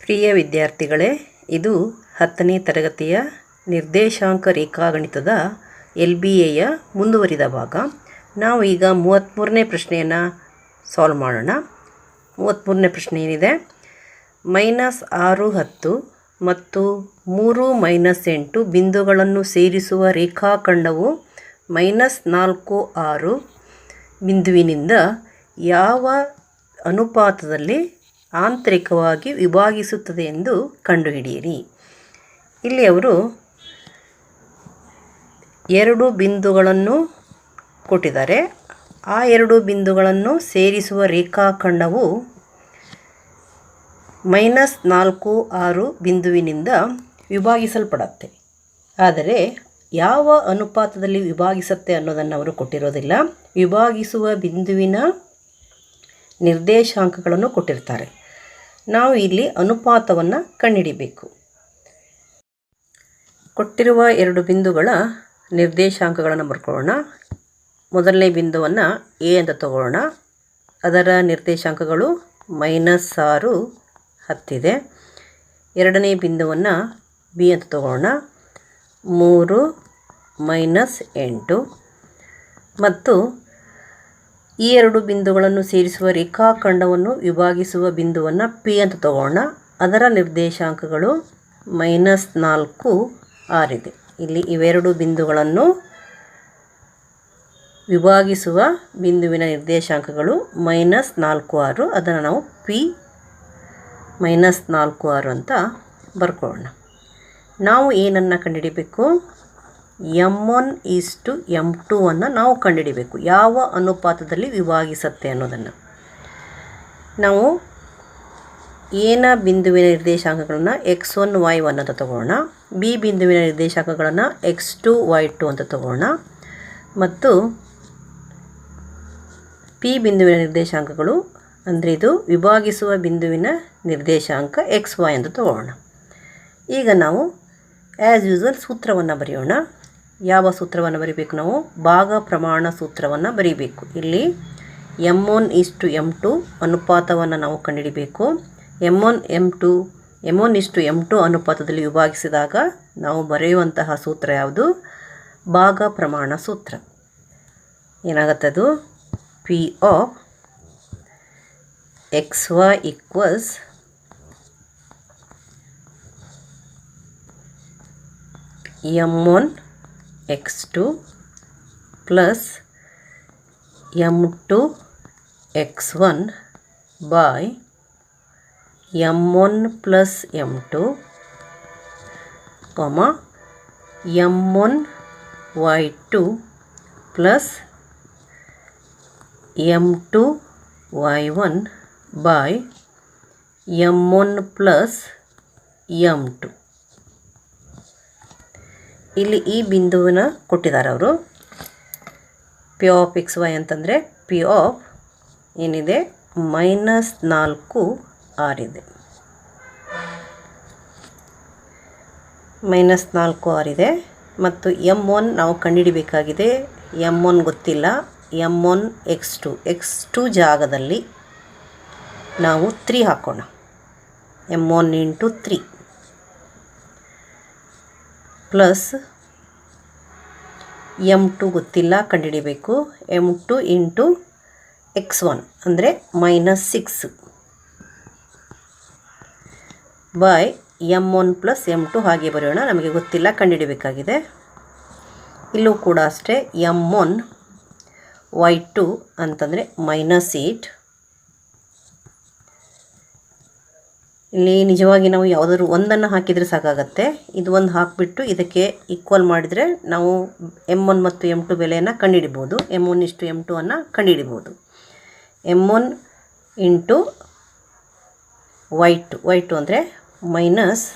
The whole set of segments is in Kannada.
ಪ್ರಿಯ ವಿದ್ಯಾರ್ಥಿಗಳೇ, ಇದು ಹತ್ತನೇ ತರಗತಿಯ ನಿರ್ದೇಶಾಂಕ ರೇಖಾಗಣಿತದ ಎಲ್ ಬಿ ಎಯ ಮುಂದುವರಿದ ಭಾಗ. ನಾವು ಈಗ ಮೂವತ್ತ್ಮೂರನೇ ಪ್ರಶ್ನೆಯನ್ನು ಸಾಲ್ವ್ ಮಾಡೋಣ. ಮೂವತ್ತ್ಮೂರನೇ ಪ್ರಶ್ನೆ ಏನಿದೆ? ಮೈನಸ್ ಆರು ಹತ್ತು ಮತ್ತು ಮೂರು ಮೈನಸ್ ಎಂಟು ಬಿಂದುಗಳನ್ನು ಸೇರಿಸುವ ರೇಖಾಖಂಡವು ಮೈನಸ್ ನಾಲ್ಕು ಆರು ಬಿಂದುವಿನಿಂದ ಯಾವ ಅನುಪಾತದಲ್ಲಿ ಆಂತರಿಕವಾಗಿ ವಿಭಾಗಿಸುತ್ತದೆ ಎಂದು ಕಂಡುಹಿಡಿಯಿರಿ. ಇಲ್ಲಿ ಅವರು ಎರಡು ಬಿಂದುಗಳನ್ನು ಕೊಟ್ಟಿದ್ದಾರೆ. ಆ ಎರಡು ಬಿಂದುಗಳನ್ನು ಸೇರಿಸುವ ರೇಖಾಖಂಡವು ಮೈನಸ್ ನಾಲ್ಕು ಆರು ಬಿಂದುವಿನಿಂದ ವಿಭಾಗಿಸಲ್ಪಡತ್ತೆ. ಆದರೆ ಯಾವ ಅನುಪಾತದಲ್ಲಿ ವಿಭಾಗಿಸುತ್ತೆ ಅನ್ನೋದನ್ನು ಅವರು ಕೊಟ್ಟಿರೋದಿಲ್ಲ. ವಿಭಾಗಿಸುವ ಬಿಂದುವಿನ ನಿರ್ದೇಶಾಂಕಗಳನ್ನು ಕೊಟ್ಟಿರ್ತಾರೆ. ನಾವು ಇಲ್ಲಿ ಅನುಪಾತವನ್ನು ಕಂಡುಹಿಡಿಬೇಕು ಕೊಟ್ಟಿರುವ ಎರಡು ಬಿಂದುಗಳ ನಿರ್ದೇಶಾಂಕಗಳನ್ನು ಬರ್ಕೊಳ್ಳೋಣ. ಮೊದಲನೇ ಬಿಂದುವನ್ನು ಎ ಅಂತ ತಗೊಳ್ಳೋಣ. ಅದರ ನಿರ್ದೇಶಾಂಕಗಳು ಮೈನಸ್ ಆರು ಹತ್ತಿದೆ ಎರಡನೇ ಬಿಂದುವನ್ನು ಬಿ ಅಂತ ತಗೊಳ್ಳೋಣ. ಮೂರು ಮೈನಸ್ ಎಂಟು. ಮತ್ತು ಈ ಎರಡು ಬಿಂದುಗಳನ್ನು ಸೇರಿಸುವ ರೇಖಾಖಂಡವನ್ನು ವಿಭಾಗಿಸುವ ಬಿಂದುವನ್ನು ಪಿ ಅಂತ ತಗೊಳ್ಳೋಣ ಅದರ ನಿರ್ದೇಶಾಂಕಗಳು ಮೈನಸ್ ನಾಲ್ಕು ಆರಿದೆ ಇಲ್ಲಿ ಇವೆರಡು ಬಿಂದುಗಳನ್ನು ವಿಭಾಗಿಸುವ ಬಿಂದುವಿನ ನಿರ್ದೇಶಾಂಕಗಳು ಮೈನಸ್ ನಾಲ್ಕು ಆರು. ಅದನ್ನು ನಾವು ಪಿ ಮೈನಸ್ ನಾಲ್ಕು ಆರು ಅಂತ ಬರ್ಕೊಳ್ಳೋಣ. ನಾವು ಏನನ್ನು ಕಂಡುಹಿಡಿಬೇಕು? M one is to M two ಅನ್ನು ನಾವು ಕಂಡುಹಿಡಿಬೇಕು. ಯಾವ ಅನುಪಾತದಲ್ಲಿ ವಿಭಾಗಿಸುತ್ತೆ ಅನ್ನೋದನ್ನು. ನಾವು ಏನ ಬಿಂದುವಿನ ನಿರ್ದೇಶಾಂಕಗಳನ್ನು ಎಕ್ಸ್ ಒನ್, ವೈ ಒನ್ ಅಂತ ತಗೊಳ್ಳೋಣ. ಬಿ ಬಿಂದುವಿನ ನಿರ್ದೇಶಾಂಕಗಳನ್ನು ಎಕ್ಸ್ ಟು, ವೈ ಟು ಅಂತ ತಗೊಳ್ಳೋಣ. ಮತ್ತು ಪಿ ಬಿಂದುವಿನ ನಿರ್ದೇಶಾಂಕಗಳು ಅಂದರೆ ಇದು ವಿಭಾಗಿಸುವ ಬಿಂದುವಿನ ನಿರ್ದೇಶಾಂಕ ಎಕ್ಸ್ ವೈ ಅಂತ ತಗೊಳ್ಳೋಣ. ಈಗ ನಾವು ಆ್ಯಸ್ ಯೂಸ್ವಲ್ ಸೂತ್ರವನ್ನು ಬರೆಯೋಣ. ಯಾವ ಸೂತ್ರವನ್ನು ಬರೀಬೇಕು ನಾವು? ಭಾಗ ಪ್ರಮಾಣ ಸೂತ್ರವನ್ನು ಬರೀಬೇಕು. ಇಲ್ಲಿ ಎಂ ಒನ್ ಇಷ್ಟು ಎಂ ಟು ಅನುಪಾತವನ್ನು ನಾವು ಕಂಡುಹಿಡಿಬೇಕು. M one M two M one is to M two ಅನುಪಾತದಲ್ಲಿ ವಿಭಾಗಿಸಿದಾಗ ನಾವು ಬರೆಯುವಂತಹ ಸೂತ್ರ ಯಾವುದು? ಭಾಗ ಪ್ರಮಾಣ ಸೂತ್ರ. ಏನಾಗುತ್ತೆ ಅದು? P of X Y equals M one x2 plus m2 x1 by m1 plus m2 comma m1 y2 plus m2 y1 by m1 plus m2 ಇಲ್ಲಿ ಈ ಬಿಂದುವಿನ ಕೊಟ್ಟಿದ್ದಾರೆ ಅವರು. ಪಿ ಆಫ್ ಎಕ್ಸ್ ವೈ ಅಂತಂದರೆ ಪಿ ಆಫ್ ಏನಿದೆ? ಮೈನಸ್ ನಾಲ್ಕು ಇದೆ. ಮೈನಸ್ ನಾಲ್ಕು ಇದೆ. ಮತ್ತು ಎಂ ಒನ್ ನಾವು ಕಂಡುಹಿಡಿಬೇಕಾಗಿದೆ. ಎಂ ಒನ್ ಗೊತ್ತಿಲ್ಲ. M one X two X two ಜಾಗದಲ್ಲಿ ನಾವು ತ್ರೀ ಹಾಕೋಣ. M one into three plus M two ಗೊತ್ತಿಲ್ಲ, ಕಂಡುಹಿಡಿಬೇಕು. M two into X one, ಅಂದರೆ minus six. By M one plus M two ಹಾಗೆ ಬರೆಯೋಣ, ನಮಗೆ ಗೊತ್ತಿಲ್ಲ, ಕಂಡುಹಿಡಿಬೇಕಾಗಿದೆ. ಇಲ್ಲೂ ಕೂಡ ಅಷ್ಟೇ, ಎಂ ಒನ್ ವೈ ಟು ಅಂತಂದರೆ ಮೈನಸ್ ಏಯ್ಟ್ ಇಲ್ಲಿ ನಿಜವಾಗಿ ನಾವು ಯಾವುದಾದ್ರು ಒಂದನ್ನು ಹಾಕಿದರೆ ಸಾಕಾಗತ್ತೆ. ಇದು ಒಂದು ಹಾಕಿಬಿಟ್ಟು ಇದಕ್ಕೆ ಈಕ್ವಲ್ ಮಾಡಿದರೆ ನಾವು ಎಂ ಒನ್ ಮತ್ತು ಎಂ ಟು ಬೆಲೆಯನ್ನು ಕಂಡುಹಿಡಿಬೋದು ಎಂ ಒನ್ ಇಷ್ಟು ಎಂ ಟು ಅನ್ನು ಕಂಡುಹಿಡಿಬೋದು M one into Y two ಅಂದರೆ ಮೈನಸ್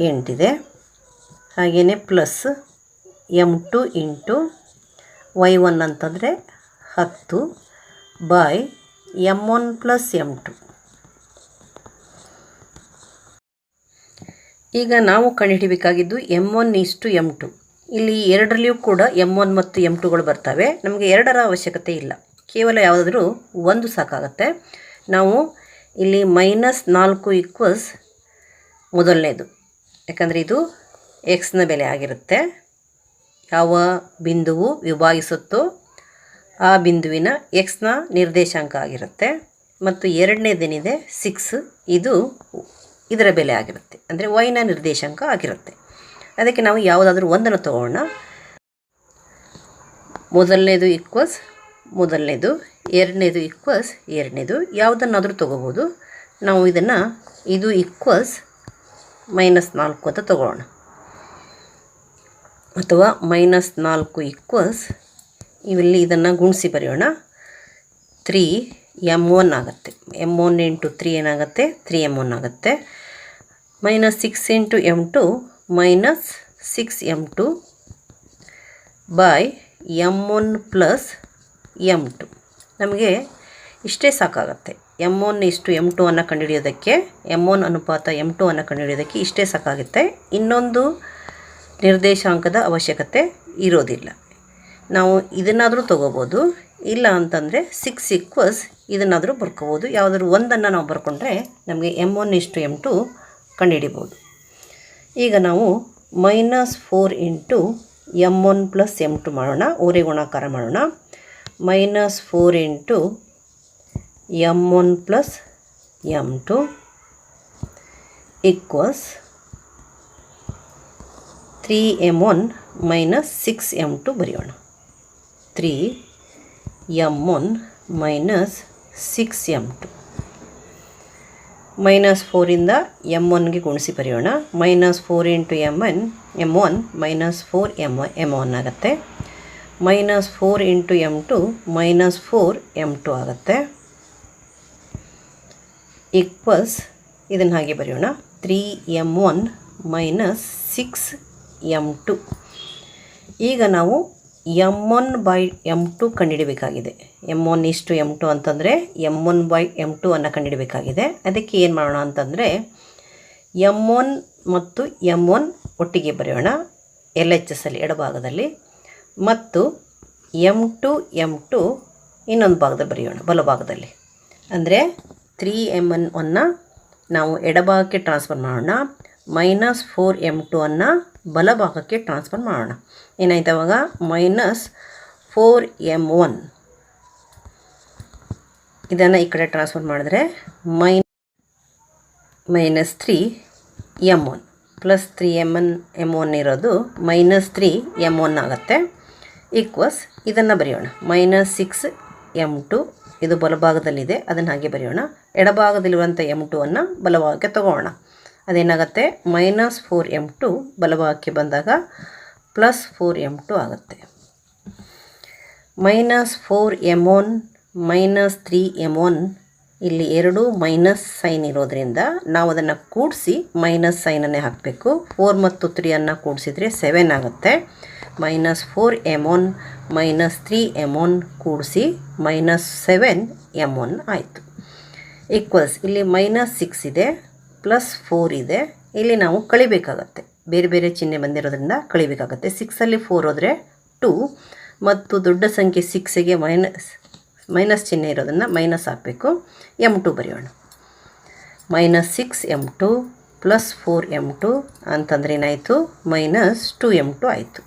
ಎಂಟಿದೆ ಹಾಗೆಯೇ plus M two into Y one ಅಂತಂದರೆ ಹತ್ತು by M one plus M two ಈಗ ನಾವು ಕಂಡುಹಿಡಿಬೇಕಾಗಿದ್ದು ಎಂ ಒನ್ ಇಷ್ಟು ಎಂ ಟು ಇಲ್ಲಿ ಎರಡರಲ್ಲಿಯೂ ಕೂಡ ಎಂ ಒನ್ ಮತ್ತು ಎಂ ಟುಗಳು ಬರ್ತವೆ. ನಮಗೆ ಎರಡರ ಅವಶ್ಯಕತೆ ಇಲ್ಲ. ಕೇವಲ ಯಾವುದಾದ್ರೂ ಒಂದು ಸಾಕಾಗತ್ತೆ. ನಾವು ಇಲ್ಲಿ ಮೈನಸ್ ನಾಲ್ಕು ಈಕ್ವಲ್ಸ್ ಮೊದಲನೇದು. ಯಾಕಂದರೆ ಇದು ಎಕ್ಸ್ನ ಬೆಲೆ ಆಗಿರುತ್ತೆ. ಯಾವ ಬಿಂದುವು ವಿಭಾಗಿಸುತ್ತೋ ಆ ಬಿಂದುವಿನ ಎಕ್ಸ್ನ ನಿರ್ದೇಶಾಂಕ ಆಗಿರುತ್ತೆ. ಮತ್ತು ಎರಡನೇದೇನಿದೆ? ಸಿಕ್ಸ್ ಇದು ಇದರ ಬೆಲೆ ಆಗಿರುತ್ತೆ. ಅಂದರೆ ವೈನ ನಿರ್ದೇಶಾಂಕ ಆಗಿರುತ್ತೆ. ಅದಕ್ಕೆ ನಾವು ಯಾವುದಾದ್ರೂ ಒಂದನ್ನು ತಗೋಣ. ಮೊದಲನೇದು ಈಕ್ವಲ್ಸ್ ಮೊದಲನೇದು, ಎರಡನೇದು ಈಕ್ವಲ್ಸ್ ಎರಡನೇದು ಯಾವುದನ್ನಾದರೂ ತೊಗೋಬೋದು. ನಾವು ಇದನ್ನು ಇದು ಈಕ್ವಲ್ಸ್ ಮೈನಸ್ ನಾಲ್ಕು ಅಂತ ತಗೊಳ್ಳೋಣ ಅಥವಾ ಮೈನಸ್ ನಾಲ್ಕು ಈಕ್ವಲ್ಸ್ ಇಲ್ಲಿ ಇದನ್ನು ಗುಣಿಸಿ ಬರೆಯೋಣ. ತ್ರೀ ಎಂ ಒನ್ ಆಗುತ್ತೆ. ಎಂ ಒನ್ ಇಂಟು ತ್ರೀ ಏನಾಗುತ್ತೆ? ತ್ರೀ ಎಂ ಒನ್ ಆಗುತ್ತೆ. Minus six into M two minus six M two by M one plus M two ನಮಗೆ ಇಷ್ಟೇ ಸಾಕಾಗುತ್ತೆ. ಎಂ ಒನ್ ಇಷ್ಟು ಎಂ ಟು ಅನ್ನು ಕಂಡುಹಿಡಿಯೋದಕ್ಕೆ ಎಂ ಒನ್ ಅನುಪಾತ ಎಂ ಟು ಅನ್ನು ಕಂಡುಹಿಡಿಯೋದಕ್ಕೆ ಇಷ್ಟೇ ಸಾಕಾಗುತ್ತೆ. ಇನ್ನೊಂದು ನಿರ್ದೇಶಾಂಕದ ಅವಶ್ಯಕತೆ ಇರೋದಿಲ್ಲ. ನಾವು ಇದನ್ನಾದರೂ ತೊಗೋಬೋದು. ಇಲ್ಲ ಅಂತಂದರೆ ಸಿಕ್ಸ್ ಈಕ್ವಲ್ಸ್ ಇದನ್ನಾದರೂ ಬರ್ಕೋಬೋದು. ಯಾವುದಾದ್ರು ಒಂದನ್ನು ನಾವು ಬರ್ಕೊಂಡ್ರೆ ನಮಗೆ ಎಂ ಒನ್ ಇಷ್ಟು ಎಂ ಟು ಕಂಡುಹಿಡಿಬೋದು. ಈಗ ನಾವು minus four into M one plus M two ಮಾಡೋಣ. ಓರೆ ಗುಣಾಕಾರ ಮಾಡೋಣ. Minus four into M one plus M two equals three M one minus six M two ಬರೆಯೋಣ. Three M one minus six M two minus ಫೋರಿಂದ M ಒನ್ಗೆ ಗುಣಿಸಿ ಬರೆಯೋಣ. Minus four into M one M one minus four M M one ಆಗುತ್ತೆ. Minus four into M two minus four M two ಆಗುತ್ತೆ. ಈಕ್ವಲ್ಸ್ ಇದನ್ನು ಹಾಗೆ ಬರೆಯೋಣ. Three M one minus six M two ಈಗ ನಾವು M one by M two ಕಂಡುಹಿಡಬೇಕಾಗಿದೆ. M one ಇಷ್ಟು ಎಂ ಟು ಅಂತಂದರೆ M one by M two ಅನ್ನು ಕಂಡುಹಿಡಬೇಕಾಗಿದೆ. ಅದಕ್ಕೆ ಏನು ಮಾಡೋಣ ಅಂತಂದರೆ ಎಂ ಒನ್ ಮತ್ತು ಎಂ ಒನ್ ಒಟ್ಟಿಗೆ ಬರೆಯೋಣ. ಎಲ್ ಎಚ್ ಎಸ್ ಅಲ್ಲಿ, ಎಡಭಾಗದಲ್ಲಿ. ಮತ್ತು ಎಂ ಟು ಎಂ ಟು ಇನ್ನೊಂದು ಭಾಗದಲ್ಲಿ ಬರೆಯೋಣ ಬಲಭಾಗದಲ್ಲಿ ಅಂದರೆ ತ್ರೀ ಎಂ ಎನ್ ಒನ್ನ ನಾವು ಎಡಭಾಗಕ್ಕೆ ಟ್ರಾನ್ಸ್ಫರ್ ಮಾಡೋಣ. ಮೈನಸ್ ಫೋರ್ ಎಂ ಟು ಅನ್ನು ಬಲಭಾಗಕ್ಕೆ ಟ್ರಾನ್ಸ್ಫರ್ ಮಾಡೋಣ. ಏನಾಯ್ತು ಅವಾಗ ಮೈನಸ್ ಫೋರ್ ಎಂ ಒನ್. ಇದನ್ನು ಈ ಕಡೆ ಟ್ರಾನ್ಸ್ಫರ್ ಮಾಡಿದ್ರೆ main, minus three M one. Plus three M N M one ಇರೋದು ಮೈನಸ್ ತ್ರೀ ಎಂ ಒನ್ ಆಗುತ್ತೆ. ಈಕ್ವಸ್ ಇದನ್ನು ಬರೆಯೋಣ. ಮೈನಸ್ ಸಿಕ್ಸ್ ಎಂ ಟು, ಇದು ಬಲಭಾಗದಲ್ಲಿದೆ, ಅದನ್ನು ಹಾಗೆ ಬರೆಯೋಣ. ಎಡಭಾಗದಲ್ಲಿರುವಂಥ ಎಂ ಟು ಅನ್ನು ಬಲಭಾಗಕ್ಕೆ ತಗೋಣ. ಅದೇನಾಗುತ್ತೆ? ಮೈನಸ್ ಫೋರ್ ಎಂ ಟು ಬಲಭಾಗಕ್ಕೆ ಬಂದಾಗ ಪ್ಲಸ್ ಫೋರ್ ಎಂ ಟು ಆಗುತ್ತೆ. Minus four M one minus three M one ಇಲ್ಲಿ ಎರಡು ಮೈನಸ್ ಸೈನ್ ಇರೋದ್ರಿಂದ ನಾವು ಅದನ್ನು ಕೂಡಿಸಿ ಮೈನಸ್ ಸೈನನ್ನೇ ಹಾಕಬೇಕು. ಫೋರ್ ಮತ್ತು ತ್ರೀಯನ್ನು ಕೂಡಿಸಿದರೆ ಸೆವೆನ್ ಆಗುತ್ತೆ. Minus four M one minus three M one ಕೂಡಿಸಿ ಮೈನಸ್ ಸೆವೆನ್ ಎಂ ಒನ್ ಆಯಿತು. ಈಕ್ವಲ್ಸ್ ಇಲ್ಲಿ ಮೈನಸ್ ಸಿಕ್ಸ್ ಇದೆ ಪ್ಲಸ್ ಫೋರ್ ಇದೆ, ಇಲ್ಲಿ ನಾವು ಕಳಿಬೇಕಾಗತ್ತೆ. ಬೇರೆ ಬೇರೆ ಚಿಹ್ನೆ ಬಂದಿರೋದ್ರಿಂದ ಕಳಿಬೇಕಾಗುತ್ತೆ. ಸಿಕ್ಸಲ್ಲಿ ಫೋರ್ ಹೋದರೆ ಟೂ ಮತ್ತು ದೊಡ್ಡ ಸಂಖ್ಯೆ ಸಿಕ್ಸಿಗೆ ಮೈನಸ್ ಮೈನಸ್ ಚಿಹ್ನೆ ಇರೋದನ್ನು ಮೈನಸ್ ಹಾಕಬೇಕು. ಎಂ ಟು ಬರೆಯೋಣ. Minus six M two plus four M two ಅಂತಂದರೆ ಏನಾಯಿತು? ಮೈನಸ್ ಟು ಎಂ ಟು ಆಯಿತು.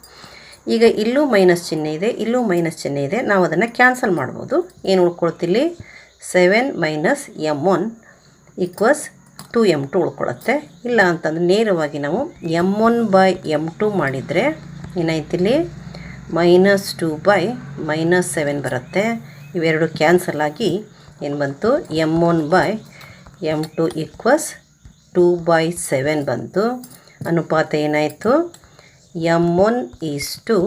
ಈಗ ಇಲ್ಲೂ ಮೈನಸ್ ಚಿಹ್ನೆ ಇದೆ, ಇಲ್ಲೂ ಮೈನಸ್ ಚಿಹ್ನೆ ಇದೆ. ನಾವು ಅದನ್ನು ಕ್ಯಾನ್ಸಲ್ ಮಾಡ್ಬೋದು. ಏನು ಉಳ್ಕೊಳ್ತಿಲ್ಲಿ seven minus M one equals two M two ಉಳ್ಕೊಳ್ಳುತ್ತೆ. ಇಲ್ಲ ಅಂತಂದರೆ ನೇರವಾಗಿ ನಾವು M one by M two ಮಾಡಿದರೆ ಏನಾಯ್ತಿಲ್ಲಿ? Minus two by minus seven ಬರುತ್ತೆ. ಇವೆರಡು ಕ್ಯಾನ್ಸಲ್ ಆಗಿ ಏನು ಬಂತು? M one by M two equals two by seven ಬಂತು. ಅನುಪಾತ ಏನಾಯಿತು? M one is to,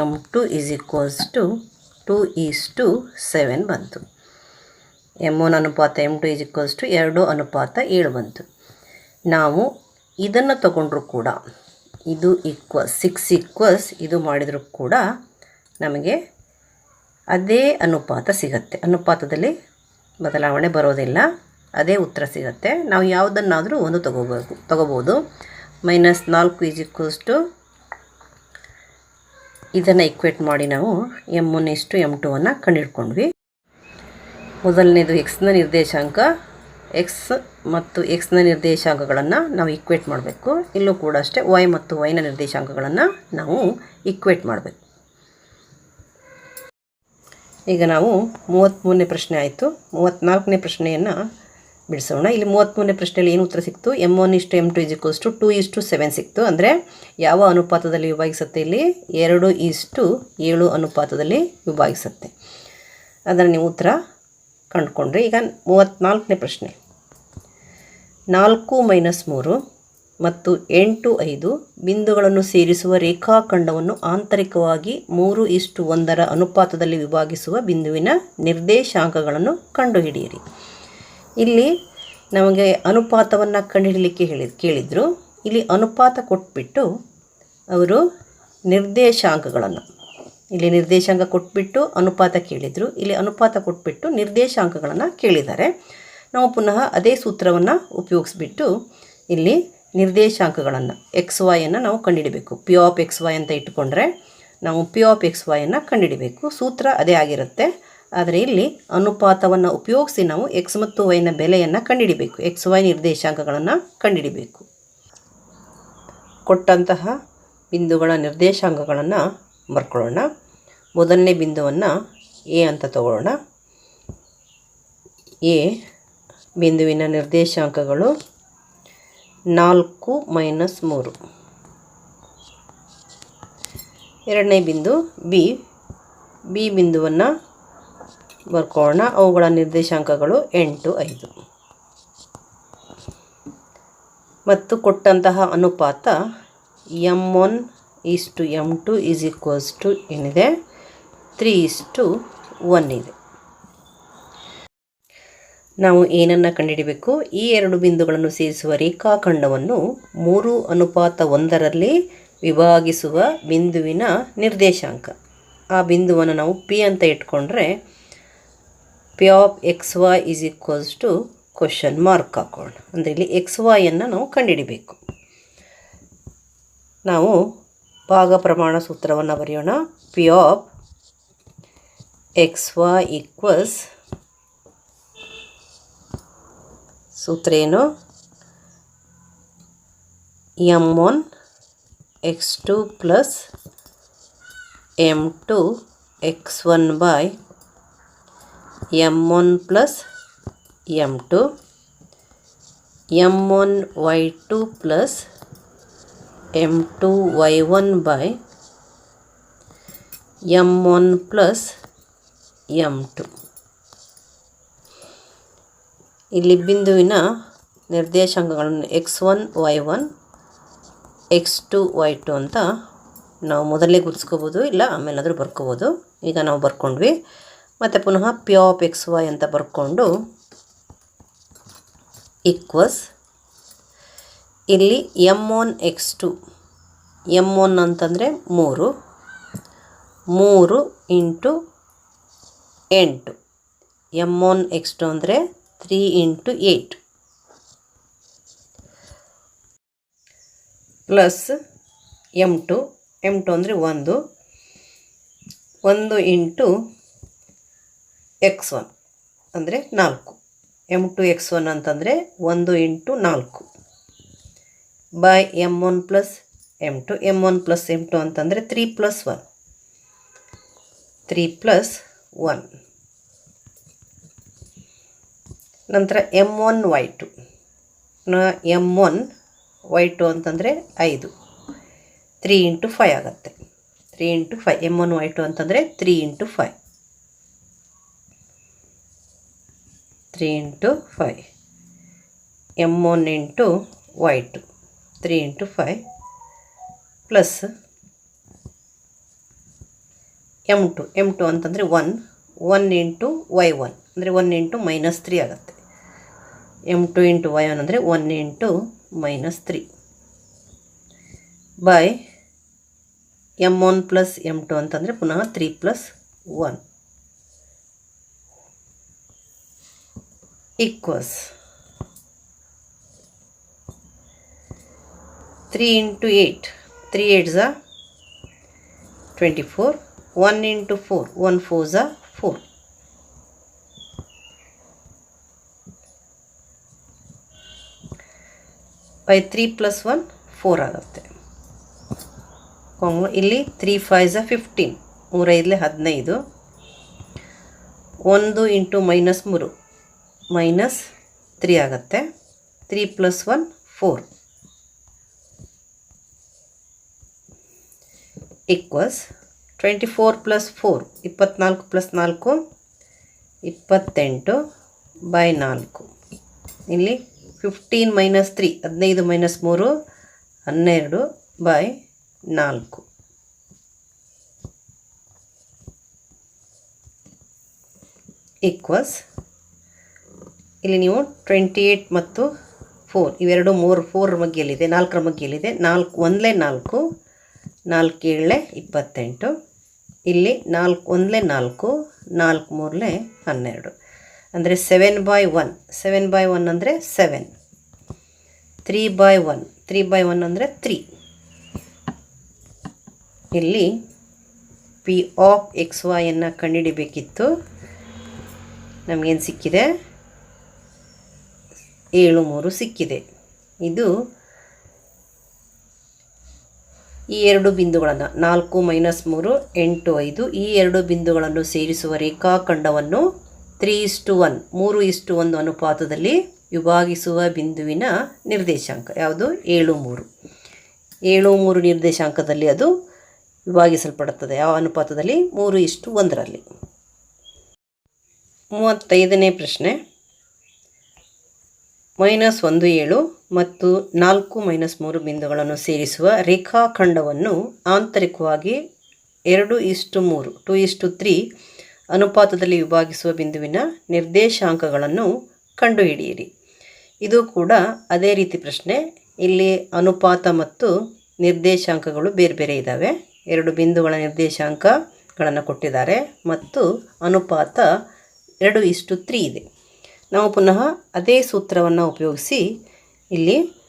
M two is equals to two is to seven ಬಂತು. ಎಂ ಒನ್ ಅನುಪಾತ, M two is equals to ಎರಡು ಅನುಪಾತ ಏಳು ಬಂತು ನಾವು ಇದನ್ನು ತಗೊಂಡ್ರೂ ಕೂಡ ಇದು ಈಕ್ವಲ್ಸ್ ಸಿಕ್ಸ್ ಈಕ್ವಲ್ಸ್ ಇದು ಮಾಡಿದರೂ ಕೂಡ ನಮಗೆ ಅದೇ ಅನುಪಾತ ಸಿಗತ್ತೆ. ಅನುಪಾತದಲ್ಲಿ ಬದಲಾವಣೆ ಬರೋದಿಲ್ಲ, ಅದೇ ಉತ್ತರ ಸಿಗತ್ತೆ. ನಾವು ಯಾವುದನ್ನಾದರೂ ಒಂದು ತಗೋಬೇಕು ತಗೋಬೋದು. ಮೈನಸ್ ನಾಲ್ಕು ಈಸ್ ಈಕ್ವಲ್ಸ್ ಟು ಇದನ್ನು ಇಕ್ವೇಟ್ ಮಾಡಿ ನಾವು ಎಂ ಒನ್ ಇಷ್ಟು ಎಂ ಟು ಅನ್ನು ಕಂಡುಹಿಡ್ಕೊಂಡ್ವಿ. ಮೊದಲನೇದು ಎಕ್ಸ್ನ ನಿರ್ದೇಶಾಂಕ ಎಕ್ಸ್ ಮತ್ತು ಎಕ್ಸ್ನ ನಿರ್ದೇಶಾಂಕಗಳನ್ನು ನಾವು ಇಕ್ವೇಟ್ ಮಾಡಬೇಕು. ಇಲ್ಲೂ ಕೂಡ ಅಷ್ಟೇ ವೈ ಮತ್ತು ವೈನ ನಿರ್ದೇಶಾಂಕಗಳನ್ನು ನಾವು ಇಕ್ವೇಟ್ ಮಾಡಬೇಕು. ಈಗ ನಾವು ಮೂವತ್ತ್ಮೂರನೇ ಪ್ರಶ್ನೆ ಆಯಿತು. ಮೂವತ್ತ್ನಾಲ್ಕನೇ ಪ್ರಶ್ನೆಯನ್ನು ಬಿಡಿಸೋಣ. ಇಲ್ಲಿ ಮೂವತ್ತ್ಮೂರನೇ ಪ್ರಶ್ನೆಯಲ್ಲಿ ಏನು ಉತ್ತರ ಸಿಕ್ತು? ಎಂ ಒನ್ ಇಷ್ಟು M two is equals to two ಇಷ್ಟು ಸೆವೆನ್ ಸಿಕ್ತು. ಅಂದರೆ ಯಾವ ಅನುಪಾತದಲ್ಲಿ ವಿಭಾಗಿಸುತ್ತೆ ಇಲ್ಲಿ? ಎರಡು ಇಷ್ಟು ಏಳು ಅನುಪಾತದಲ್ಲಿ ವಿಭಾಗಿಸುತ್ತೆ. ಅದನ್ನು ನೀವು ಉತ್ತರ ಕಂಡುಕೊಂಡ್ರೆ ಈಗ ಮೂವತ್ತ್ನಾಲ್ಕನೇ ಪ್ರಶ್ನೆ. ನಾಲ್ಕು ಮೈನಸ್ ಮೂರು ಮತ್ತು ಎಂಟು ಐದು ಬಿಂದುಗಳನ್ನು ಸೇರಿಸುವ ರೇಖಾಖಂಡವನ್ನು ಆಂತರಿಕವಾಗಿ ಮೂರು ಇಷ್ಟು ಒಂದರ ಅನುಪಾತದಲ್ಲಿ ವಿಭಾಗಿಸುವ ಬಿಂದುವಿನ ನಿರ್ದೇಶಾಂಕಗಳನ್ನು ಕಂಡುಹಿಡಿಯಿರಿ. ಇಲ್ಲಿ ನಮಗೆ ಅನುಪಾತವನ್ನು ಕಂಡುಹಿಡಲಿಕ್ಕೆ ಹೇಳಿ, ಕೇಳಿದರು. ಇಲ್ಲಿ ಅನುಪಾತ ಕೊಟ್ಬಿಟ್ಟು ಅವರು ನಿರ್ದೇಶಾಂಕಗಳನ್ನು ಇಲ್ಲಿ ನಿರ್ದೇಶಾಂಕ ಕೊಟ್ಬಿಟ್ಟು ಅನುಪಾತ ಕೇಳಿದರು. ಇಲ್ಲಿ ಅನುಪಾತ ಕೊಟ್ಬಿಟ್ಟು ನಿರ್ದೇಶಾಂಕಗಳನ್ನು ಕೇಳಿದ್ದಾರೆ. ನಾವು ಪುನಃ ಅದೇ ಸೂತ್ರವನ್ನು ಉಪಯೋಗಿಸ್ಬಿಟ್ಟು ಇಲ್ಲಿ ನಿರ್ದೇಶಾಂಕಗಳನ್ನು ಎಕ್ಸ್ ವೈಯನ್ನು ನಾವು ಕಂಡುಹಿಡಬೇಕು ಪಿ ಆಫ್ ಎಕ್ಸ್ ವೈ ಅಂತ ಇಟ್ಕೊಂಡ್ರೆ ನಾವು ಪಿ ಆಫ್ ಎಕ್ಸ್ ವೈಯನ್ನು ಕಂಡುಹಿಡಬೇಕು ಸೂತ್ರ ಅದೇ ಆಗಿರುತ್ತೆ. ಆದರೆ ಇಲ್ಲಿ ಅನುಪಾತವನ್ನು ಉಪಯೋಗಿಸಿ ನಾವು ಎಕ್ಸ್ ಮತ್ತು ವೈನ ಬೆಲೆಯನ್ನು ಕಂಡುಹಿಡಬೇಕು ಎಕ್ಸ್ ವೈ ನಿರ್ದೇಶಾಂಕಗಳನ್ನು ಕಂಡುಹಿಡಿಬೇಕು ಕೊಟ್ಟಂತಹ ಬಿಂದುಗಳ ನಿರ್ದೇಶಾಂಕಗಳನ್ನು ಬರ್ಕೊಳ್ಳೋಣ ಮೊದಲನೇ ಬಿಂದುವನ್ನು ಎ ಅಂತ ತಗೊಳ್ಳೋಣ. ಎ ಬಿಂದುವಿನ ನಿರ್ದೇಶಾಂಕಗಳು ನಾಲ್ಕು ಮೈನಸ್ ಮೂರು. ಎರಡನೇ ಬಿಂದು ಬಿ. ಬಿ ಬಿಂದುವನ್ನು ಬರ್ಕೊಳ್ಳೋಣ. ಅವುಗಳ ನಿರ್ದೇಶಾಂಕಗಳು ಎಂಟು ಐದು. ಮತ್ತು ಕೊಟ್ಟಂತಹ ಅನುಪಾತ M one is to M two is equals to ಏನಿದೆ? ತ್ರೀ ಈಸ್ ಟು ಒನ್ ಇದೆ. ನಾವು ಏನನ್ನು ಕಂಡುಹಿಡಬೇಕು? ಈ ಎರಡು ಬಿಂದುಗಳನ್ನು ಸೇರಿಸುವ ರೇಖಾಖಂಡವನ್ನು ಮೂರು ಅನುಪಾತ ಒಂದರಲ್ಲಿ ವಿಭಾಗಿಸುವ ಬಿಂದುವಿನ ನಿರ್ದೇಶಾಂಕ. ಆ ಬಿಂದುವನ್ನು ನಾವು ಪಿ ಅಂತ ಇಟ್ಕೊಂಡ್ರೆ P of X Y is equals to question mark ಹಾಕೋಣ. ಅಂದರೆ ಇಲ್ಲಿ ಎಕ್ಸ್ ವೈಯನ್ನು ನಾವು ಕಂಡುಹಿಡಿಬೇಕು. ನಾವು ಭಾಗ ಪ್ರಮಾಣ ಸೂತ್ರವನ್ನು ಬರೆಯೋಣ. P of X Y equals ಸೂತ್ರ ಏನು M one X two plus M two X one by M one plus M two M one Y two plus M two Y one by M one plus M two ಇಲ್ಲಿ ಬಿಂದುವಿನ ನಿರ್ದೇಶಾಂಕಗಳನ್ನು X one Y one X two Y two ಅಂತ ನಾವು ಮೊದಲೇ ಗುರ್ಸ್ಕೋಬೋದು ಇಲ್ಲ ಆಮೇಲಾದರೂ ಬರ್ಕೋಬೋದು. ಈಗ ನಾವು ಬರ್ಕೊಂಡ್ವಿ. ಮತ್ತು ಪುನಃ ಪಿ ಆಫ್ ಎಕ್ಸ್ ವೈ ಅಂತ ಬರ್ಕೊಂಡು ಇಕ್ವಸ್ ಇಲ್ಲಿ M one X two M one ಅಂತಂದರೆ ಮೂರು. ಮೂರು ಇಂಟು ಎಂಟು. ಎಂ ಒನ್ ಎಕ್ಸ್ ಟು ಅಂದರೆ three into eight plus M two M two ಅಂದರೆ ಒಂದು. ಒಂದು ಇಂಟು ಎಕ್ಸ್ ಒನ್ ಅಂದರೆ ನಾಲ್ಕು. ಎಂ ಟು ಎಕ್ಸ್ ಒನ್ ಅಂತಂದರೆ ಒಂದು ಇಂಟು ನಾಲ್ಕು. By M one plus M two M one plus M two ಅಂತಂದರೆ three plus one three plus one. ನಂತರ M one Y two. M one Y two ಅಂತಂದರೆ ಐದು. ತ್ರೀ ಇಂಟು ಫೈ ಆಗುತ್ತೆ. Three into five, M one Y two ಅಂತಂದರೆ three into five. Three into five. M one into Y two. Three into five plus M two M two ಅಂತಂದರೆ one one into Y one ಅಂದರೆ ಒನ್ ಇಂಟು ಮೈನಸ್ ತ್ರೀ ಆಗುತ್ತೆ. M two into Y one ಅಂದರೆ one into minus three by M one plus M two ಅಂತಂದರೆ ಪುನಃ three plus one equals three into eight three eight Jha twenty four one into four, one four Jha four. By three plus one, four ಆಗುತ್ತೆ. ಇಲ್ಲಿ ತ್ರೀ ಫೈವ್ ಫಿಫ್ಟೀನ್ ಮೂರೈದಲೇ ಹದಿನೈದು. ಒಂದು ಇಂಟು ಮೈನಸ್ ಮೂರು, ಮೈನಸ್ ತ್ರೀ ಆಗುತ್ತೆ. Three plus one, four. Equals twenty four plus four ಇಪ್ಪತ್ನಾಲ್ಕು ಪ್ಲಸ್ ನಾಲ್ಕು, ಇಪ್ಪತ್ತೆಂಟು ಬೈ ನಾಲ್ಕು. ಇಲ್ಲಿ ಫಿಫ್ಟೀನ್ ಮೈನಸ್ ತ್ರೀ ಹದಿನೈದು ಮೈನಸ್ ಮೂರು, ಹನ್ನೆರಡು ಬೈ ನಾಲ್ಕು. ಈಕ್ವಲ್ಸ್ ಇಲ್ಲಿ ನೀವು ಟ್ವೆಂಟಿ ಏಯ್ಟ್ ಮತ್ತು ಫೋರ್ ಇವೆರಡು ಮೂರು ಫೋರ್ ಮಗ್ಗಿಯಲ್ಲಿದೆ, ನಾಲ್ಕರ ಮಗ್ಗಿಯಲ್ಲಿದೆ, ನಾಲ್ಕು, ಒಂದಲೇ ನಾಲ್ಕು ನಾಲ್ಕು ಏಳೇ ಇಪ್ಪತ್ತೆಂಟು. ಇಲ್ಲಿ ನಾಲ್ಕು, ಒಂದಲೇ ನಾಲ್ಕು ನಾಲ್ಕು ಮೂರಲೆ ಹನ್ನೆರಡು. ಅಂದರೆ seven by one seven by one ಅಂದರೆ seven three by one three by one ಅಂದರೆ ತ್ರೀ ಇಲ್ಲಿ ಪಿ ಆಫ್ ಎಕ್ಸ್ ವೈಯನ್ನು ಕಂಡುಹಿಡಿಬೇಕಿತ್ತು. ನಮಗೇನು ಸಿಕ್ಕಿದೆ? ಏಳು ಮೂರು ಸಿಕ್ಕಿದೆ. ಇದು ಈ ಎರಡು ಬಿಂದುಗಳನ್ನು ನಾಲ್ಕು ಮೈನಸ್ ಮೂರು, ಎಂಟು ಐದು, ಈ ಎರಡು ಬಿಂದುಗಳನ್ನು ಸೇರಿಸುವ ರೇಖಾಖಂಡವನ್ನು ತ್ರೀ ಇಷ್ಟು ಒನ್, ಮೂರು ಇಷ್ಟು ಒಂದು ಅನುಪಾತದಲ್ಲಿ ವಿಭಾಗಿಸುವ ಬಿಂದುವಿನ ನಿರ್ದೇಶಾಂಕ. ಯಾವುದು? ಏಳು ಮೂರು. ಏಳು ಮೂರು ನಿರ್ದೇಶಾಂಕದಲ್ಲಿ ಅದು ವಿಭಾಗಿಸಲ್ಪಡುತ್ತದೆ. ಯಾವ ಅನುಪಾತದಲ್ಲಿ? ಮೂರು ಇಷ್ಟು ಒಂದರಲ್ಲಿ. ಮೂವತ್ತೈದನೇ ಪ್ರಶ್ನೆ. ಮೈನಸ್ ಒಂದು ಏಳು ಮತ್ತು ನಾಲ್ಕು ಮೈನಸ್ ಮೂರು ಬಿಂದುಗಳನ್ನು ಸೇರಿಸುವ ರೇಖಾಖಂಡವನ್ನು ಆಂತರಿಕವಾಗಿ ಎರಡು ಇಷ್ಟು ಮೂರು, ಟು ಇಷ್ಟು ತ್ರೀ ಅನುಪಾತದಲ್ಲಿ ವಿಭಾಗಿಸುವ ಬಿಂದುವಿನ ನಿರ್ದೇಶಾಂಕಗಳನ್ನು ಕಂಡುಹಿಡಿಯಿರಿ. ಇದು ಕೂಡ ಅದೇ ರೀತಿ ಪ್ರಶ್ನೆ. ಇಲ್ಲಿ ಅನುಪಾತ ಮತ್ತು ನಿರ್ದೇಶಾಂಕಗಳು ಬೇರೆ ಬೇರೆ ಇದ್ದಾವೆ. ಎರಡು ಬಿಂದುಗಳ ನಿರ್ದೇಶಾಂಕಗಳನ್ನು ಕೊಟ್ಟಿದ್ದಾರೆ ಮತ್ತು ಅನುಪಾತ ಎರಡು ಇಷ್ಟು ತ್ರೀ ಇದೆ. ನಾವು ಪುನಃ ಅದೇ ಸೂತ್ರವನ್ನು ಉಪಯೋಗಿಸಿ ಇಲ್ಲಿ,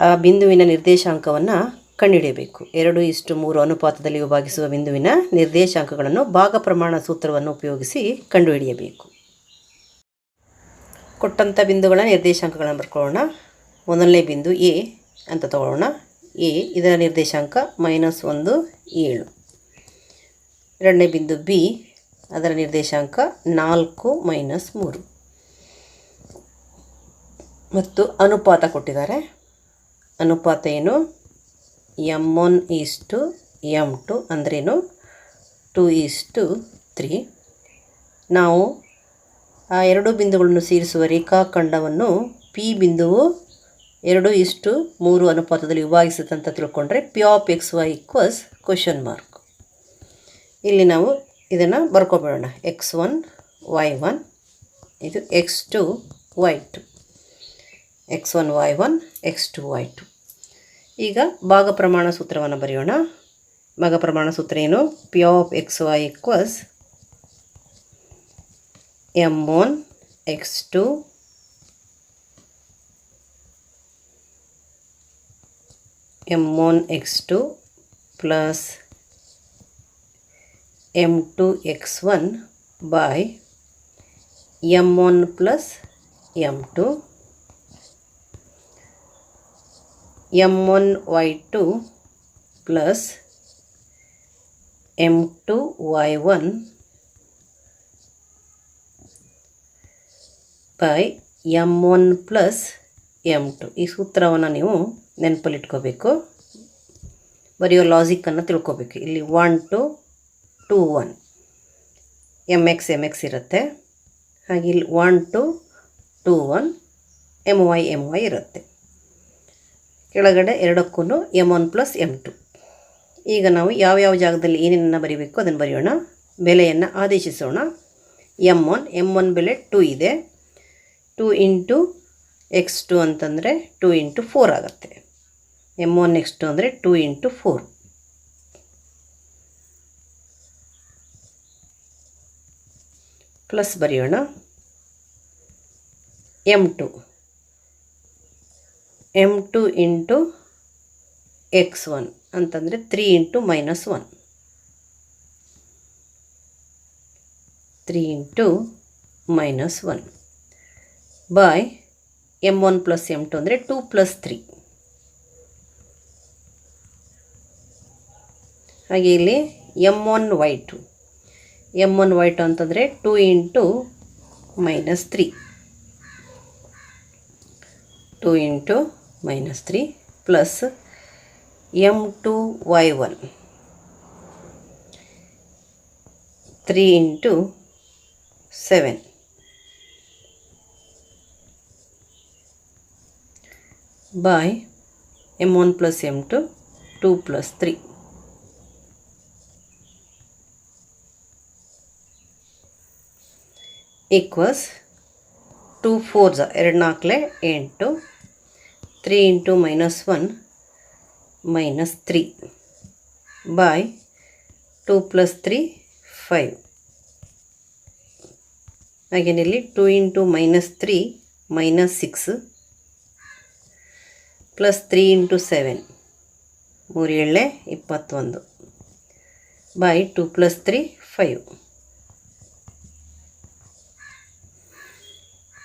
ಆ ಬಿಂದುವಿನ ನಿರ್ದೇಶಾಂಕವನ್ನು ಕಂಡುಹಿಡಿಯಬೇಕು. ಎರಡು ಇಷ್ಟು ಮೂರು ಅನುಪಾತದಲ್ಲಿ ವಿಭಾಗಿಸುವ ಬಿಂದುವಿನ ನಿರ್ದೇಶಾಂಕಗಳನ್ನು ಭಾಗ ಪ್ರಮಾಣ ಸೂತ್ರವನ್ನು ಉಪಯೋಗಿಸಿ ಕಂಡುಹಿಡಿಯಬೇಕು. ಕೊಟ್ಟಂಥ ಬಿಂದುಗಳ ನಿರ್ದೇಶಾಂಕಗಳನ್ನು ಬರ್ಕೊಳ್ಳೋಣ ಮೊದಲನೇ ಬಿಂದು ಎ ಅಂತ ತಗೊಳ್ಳೋಣ. ಎ, ಇದರ ನಿರ್ದೇಶಾಂಕ ಮೈನಸ್ ಒಂದು, ಏಳು. ಎರಡನೇ ಬಿಂದು ಬಿ, ಅದರ ನಿರ್ದೇಶಾಂಕ ನಾಲ್ಕು ಮೈನಸ್ ಮೂರು. ಮತ್ತು ಅನುಪಾತ ಕೊಟ್ಟಿದ್ದಾರೆ. ಅನುಪಾತ ಏನು? M one is to M two ಅಂದ್ರೇನು ಟು ಈಸ್ಟು ತ್ರೀ. ನಾವು ಆ ಎರಡು ಬಿಂದುಗಳನ್ನು ಸೇರಿಸುವ ರೇಖಾಖಂಡವನ್ನು ಪಿ ಬಿಂದುವು ಎರಡು ಇಷ್ಟು ಮೂರು ಅನುಪಾತದಲ್ಲಿ ವಿಭಾಗಿಸುತ್ತೆ ಅಂತ ತಿಳ್ಕೊಂಡ್ರೆ P of x y equals question mark. ಇಲ್ಲಿ ನಾವು ಇದನ್ನು ಬರ್ಕೊಬಿಡೋಣ. ಎಕ್ಸ್ ಒನ್, ವೈ ಒನ್, ಇದು x two y two. X one y one x two y two ಈಗ ಭಾಗ ಪ್ರಮಾಣ ಸೂತ್ರವನ್ನು ಬರೆಯೋಣ. ಭಾಗ ಪ್ರಮಾಣ ಸೂತ್ರ ಏನು? P of x y equals m one x two m one x two plus m two x one by m one plus m two m one y two plus m two y one by m one plus m two. ಈ ಸೂತ್ರವನ್ನು ನೀವು ನೆನಪಲ್ಲಿಟ್ಕೋಬೇಕು. ಬರೆಯೋ ಲಾಜಿಕ್ಕನ್ನು ತಿಳ್ಕೊಬೇಕು. ಇಲ್ಲಿ one two two one. M x m x ಇರುತ್ತೆ. ಹಾಗೆ ಇಲ್ಲಿ one two two one, m y m y ಇರುತ್ತೆ. ಕೆಳಗಡೆ ಎರಡಕ್ಕೂ m one plus m two ಈಗ ನಾವು ಯಾವ ಯಾವ ಜಾಗದಲ್ಲಿ ಏನೇನನ್ನು ಬರೀಬೇಕು ಅದನ್ನು ಬರೆಯೋಣ. ಬೆಲೆಯನ್ನು ಆದೇಶಿಸೋಣ. ಎಂ ಒನ್ ಎಂ ಒನ್ ಬೆಲೆ ಟೂ ಇದೆ. ಟು ಇಂಟು ಎಕ್ಸ್ ಟು ಅಂತಂದರೆ ಟೂ ಇಂಟು ಫೋರ್ ಆಗುತ್ತೆ. ಎಂ ಒನ್ ಎಕ್ಸ್ ಟು ಅಂದರೆ ಟು ಇಂಟು ಫೋರ್ ಪ್ಲಸ್ ಬರೆಯೋಣ. M two m two into x one ಅಂತಂದರೆ three into minus one three into minus one by m one plus m two ಅಂದರೆ ಟೂ ಪ್ಲಸ್ ತ್ರೀ ಹಾಗೆ ಇಲ್ಲಿ m one y two m one y two ಅಂತಂದರೆ two into minus three two into minus three plus M two Y one three into seven by m1 plus m2 2 plus 3 equals 2 4 ಎರಡು ನಾಲ್ಕಲೆ ಎಂಟು three into minus one minus three by two plus three five ಹಾಗೇನಿಲ್ಲಿ two into minus three minus six plus three into seven ಮೂರು ಇಪ್ಪತ್ತೊಂದು by two plus three five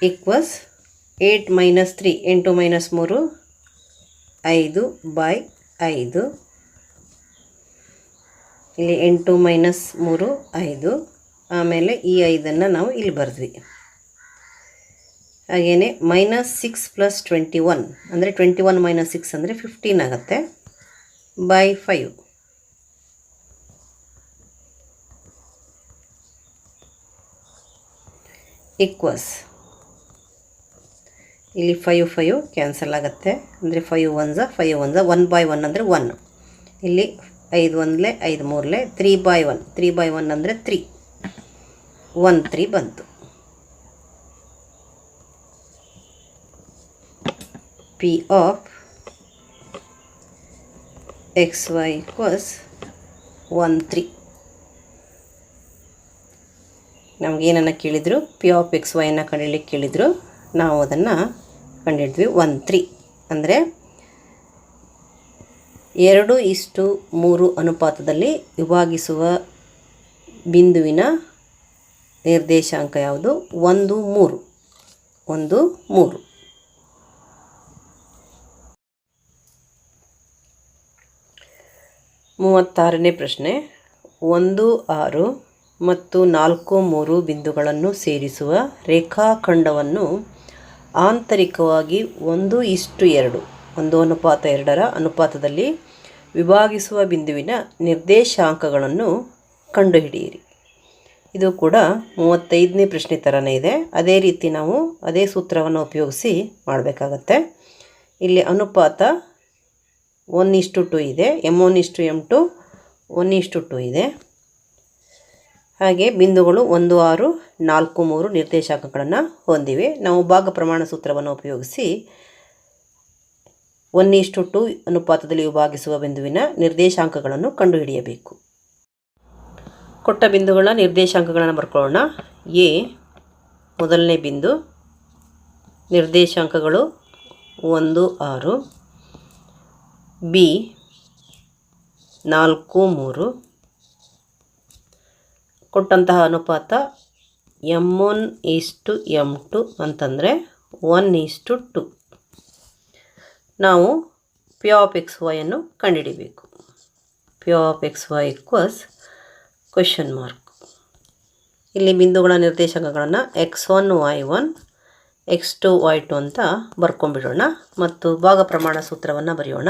equals eight minus three, ಎಂಟು ಮೈನಸ್ ಮೂರು, ಐದು ಬೈ ಐದು. ಇಲ್ಲಿ ಎಂಟು ಮೈನಸ್ ಮೂರು, ಐದು. ಆಮೇಲೆ ಈ ಐದನ್ನು ನಾವು ಇಲ್ಲಿ ಬರೆದ್ವಿ. ಹಾಗೆಯೇ minus six plus twenty one, ಅಂದರೆ ಟ್ವೆಂಟಿ ಒನ್ ಮೈನಸ್ ಸಿಕ್ಸ್ ಅಂದರೆ ಫಿಫ್ಟೀನ್ ಆಗುತ್ತೆ. By five. ಈಕ್ವಲ್ಸ್ ಇಲ್ಲಿ ಫೈವ್ ಫೈವ್ ಕ್ಯಾನ್ಸಲ್ ಆಗುತ್ತೆ. ಅಂದರೆ five ones five ones one by one ಅಂದರೆ ಒನ್ ಇಲ್ಲಿ ಐದು ಒಂದಲೇ, ಐದು ಮೂರಲೆ three by one three by one ಅಂದರೆ ತ್ರೀ ಒನ್ ತ್ರೀ ಬಂತು. P of X Y equals one three ನಮಗೇನನ್ನು ಕೇಳಿದರು? ಪಿ ಆಫ್ ಎಕ್ಸ್ ವೈನ ಕಂಡುಹಿಡಿಯಲಿಕ್ಕೆ ಕೇಳಿದರು. ನಾವು ಅದನ್ನು ಕಂಡುಹಿಡಿದ್ವಿ ಒನ್ ತ್ರೀ ಅಂದರೆ ಎರಡು ಇಷ್ಟು ಮೂರು ಅನುಪಾತದಲ್ಲಿ ವಿಭಾಗಿಸುವ ಬಿಂದುವಿನ ನಿರ್ದೇಶಾಂಕ ಯಾವುದು? ಒಂದು ಮೂರು. ಒಂದು ಮೂರು. ಮೂವತ್ತಾರನೇ ಪ್ರಶ್ನೆ. ಒಂದು, ಆರು ಮತ್ತು ನಾಲ್ಕು, ಮೂರು ಬಿಂದುಗಳನ್ನು ಸೇರಿಸುವ ರೇಖಾಖಂಡವನ್ನು ಆಂತರಿಕವಾಗಿ ಒಂದು ಇಷ್ಟು ಎರಡು. ಒಂದು ಅನುಪಾತ ಎರಡರ ಅನುಪಾತದಲ್ಲಿ ವಿಭಾಗಿಸುವ ಬಿಂದುವಿನ ನಿರ್ದೇಶಾಂಕಗಳನ್ನು ಕಂಡುಹಿಡಿಯಿರಿ. ಇದು ಕೂಡ ಮೂವತ್ತೈದನೇ ಪ್ರಶ್ನೆ ಥರನೇ ಇದೆ. ಅದೇ ರೀತಿ ನಾವು ಅದೇ ಸೂತ್ರವನ್ನು ಉಪಯೋಗಿಸಿ ಮಾಡಬೇಕಾಗತ್ತೆ. ಇಲ್ಲಿ ಅನುಪಾತ ಒನ್ ಇಷ್ಟು ಟು ಇದೆ. ಎಂ ಒನ್ ಇಷ್ಟು ಎಂ ಟು ಒನ್ ಇಷ್ಟು ಟು ಇದೆ. ಹಾಗೆ ಬಿಂದುಗಳು ಒಂದು, ಆರು, ನಾಲ್ಕು, ಮೂರು ನಿರ್ದೇಶಾಂಕಗಳನ್ನು ಹೊಂದಿವೆ. ನಾವು ಭಾಗ ಪ್ರಮಾಣ ಸೂತ್ರವನ್ನು ಉಪಯೋಗಿಸಿ ಒನ್ ಇಷ್ಟು ಟು ಅನುಪಾತದಲ್ಲಿ ವಿಭಾಗಿಸುವ ಬಿಂದುವಿನ ನಿರ್ದೇಶಾಂಕಗಳನ್ನು ಕಂಡುಹಿಡಿಯಬೇಕು. ಕೊಟ್ಟ ಬಿಂದುಗಳ ನಿರ್ದೇಶಾಂಕಗಳನ್ನು ಬರ್ಕೊಳ್ಳೋಣ. ಎ ಮೊದಲನೇ ಬಿಂದು, ನಿರ್ದೇಶಾಂಕಗಳು ಒಂದು, ಆರು. ಬಿ ನಾಲ್ಕು, ಮೂರು. ಕೊಟ್ಟಂತಹ ಅನುಪಾತ m one is to m two ಅಂತಂದರೆ ಒನ್ ಈಸ್ ಟು. ಟು ನಾವು ಪಿ ಆಫ್ ಎಕ್ಸ್ ವೈಯನ್ನು ಕಂಡುಹಿಡಿಬೇಕು P of x y equals question mark. ಇಲ್ಲಿ ಬಿಂದುಗಳ ನಿರ್ದೇಶಕಗಳನ್ನು x one, y one, x two, y two ಅಂತ ಬರ್ಕೊಂಡ್ಬಿಡೋಣ. ಮತ್ತು ಭಾಗ ಪ್ರಮಾಣ ಸೂತ್ರವನ್ನು ಬರೆಯೋಣ.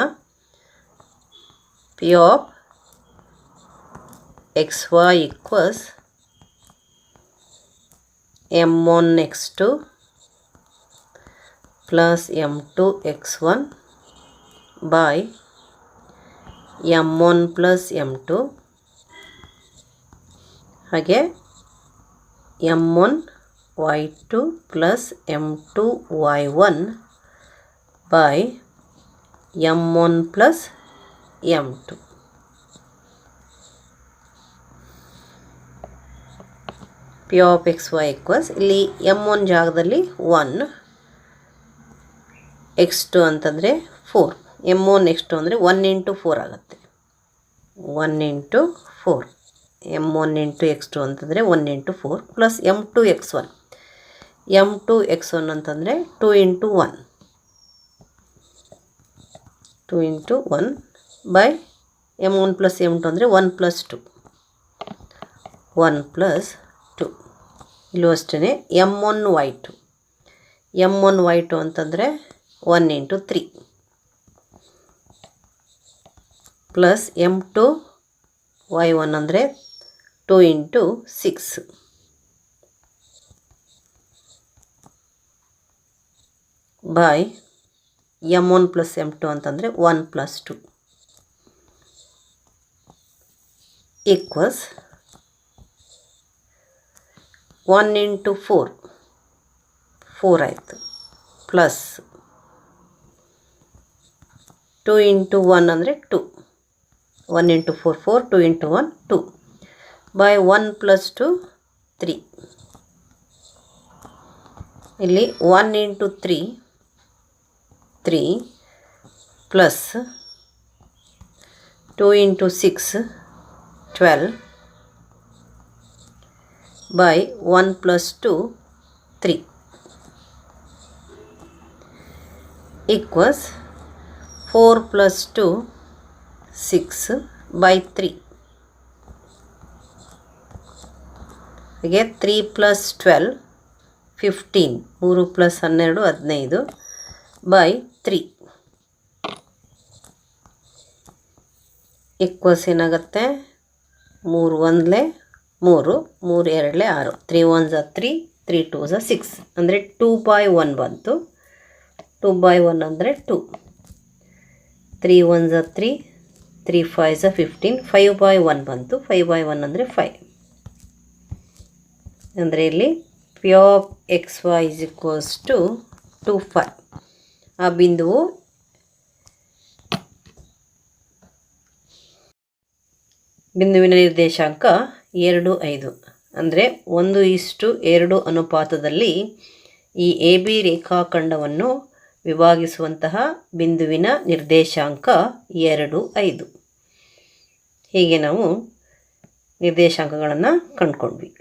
P of x y equals m one x two plus m two x one by m one plus m two ಹಾಗೆ m one y two plus m two y one by m one plus m two P of x y equals ಇಲ್ಲಿ ಎಂ ಒನ್ ಜಾಗದಲ್ಲಿ ಒನ್, ಎಕ್ಸ್ ಟು ಅಂತಂದರೆ four. M one, x two ಅಂದರೆ ಒನ್ ಇಂಟು ಫೋರ್ ಆಗುತ್ತೆ. One into four. M one into x two ಅಂತಂದರೆ one into four plus m two x one. M two x one ಅಂತಂದರೆ two into one. Two into one by m one plus m two ಅಂದರೆ one plus two. One plus ಇಲ್ಲೂ ಅಷ್ಟೇ m one y two m one y two ಅಂತಂದರೆ one into three plus m two y one ಅಂದರೆ two into six by m one plus m two ಅಂತಂದರೆ one plus two equals one into four. Four ಆಯಿತು. ಪ್ಲಸ್ ಟು ಇಂಟು ಒನ್ ಅಂದರೆ two. One into four four, two into one, two. By one plus two, three. ಇಲ್ಲಿ one into three three plus two into six, twelve. By one plus two three equals four plus two six by three ಹಾಗೆ ತ್ರೀ ಪ್ಲಸ್ ಟ್ವೆಲ್ ಫಿಫ್ಟೀನ್ ಮೂರು ಪ್ಲಸ್ ಹನ್ನೆರಡು ಹದಿನೈದು ಬೈ ತ್ರೀ ಈಕ್ವಲ್ಸ್ ಏನಾಗುತ್ತೆ ಮೂರು ಒಂದಲೇ ಮೂರು ಮೂರು, ಎರಡಲೇ ಆರು. ತ್ರೀ ಒನ್ ಝ ತ್ರೀ ತ್ರೀ ಟೂ ಝ ಸಿಕ್ಸ್ ಅಂದರೆ ಟೂ ಬೈ ಒನ್ ಬಂತು. ಟೂ ಬೈ ಒನ್ ಅಂದರೆ ಟೂ ತ್ರೀ ಒನ್ ಝ ತ್ರೀ ತ್ರೀ ಫೈವ್ ಝ ಫಿಫ್ಟೀನ್ ಫೈವ್ ಬಾಯ್ ಒನ್ ಬಂತು. ಫೈವ್ ಬೈ ಒನ್ ಅಂದರೆ ಫೈವ್ ಅಂದರೆ ಇಲ್ಲಿ P of x y is equals to two five ಆ ಬಿಂದುವು ಬಿಂದುವಿನ ನಿರ್ದೇಶಾಂಕ ಎರಡು ಐದು. ಅಂದರೆ ಒಂದು ಇಷ್ಟು ಎರಡು ಅನುಪಾತದಲ್ಲಿ ಈ ಎ ಬಿ ರೇಖಾಖಂಡವನ್ನು ವಿಭಾಗಿಸುವಂತಹ ಬಿಂದುವಿನ ನಿರ್ದೇಶಾಂಕ ಎರಡು ಐದು. ಹೀಗೆ ನಾವು ನಿರ್ದೇಶಾಂಕಗಳನ್ನು ಕಂಡುಕೊಂಡ್ವಿ.